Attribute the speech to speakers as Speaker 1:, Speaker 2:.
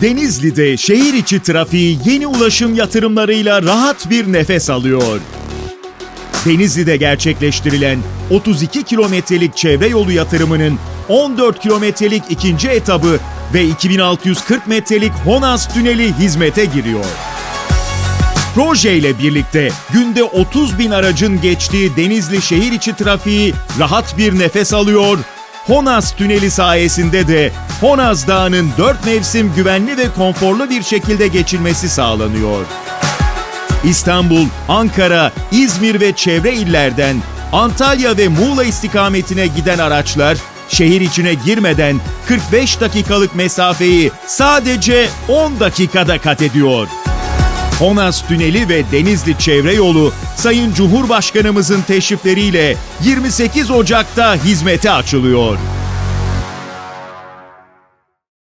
Speaker 1: Denizli'de şehir içi trafiği yeni ulaşım yatırımlarıyla rahat bir nefes alıyor. Denizli'de gerçekleştirilen 32 kilometrelik çevre yolu yatırımının 14 kilometrelik ikinci etabı ve 2640 metrelik Honaz Tüneli hizmete giriyor. Proje ile birlikte günde 30 bin aracın geçtiği Denizli şehir içi trafiği rahat bir nefes alıyor. Honaz Tüneli sayesinde de Honaz Dağı'nın 4 mevsim güvenli ve konforlu bir şekilde geçilmesi sağlanıyor. İstanbul, Ankara, İzmir ve çevre illerden Antalya ve Muğla istikametine giden araçlar şehir içine girmeden 45 dakikalık mesafeyi sadece 10 dakikada kat ediyor. Honaz Tüneli ve Denizli Çevre Yolu Sayın Cumhurbaşkanımızın teşrifleriyle 28 Ocak'ta hizmete açılıyor.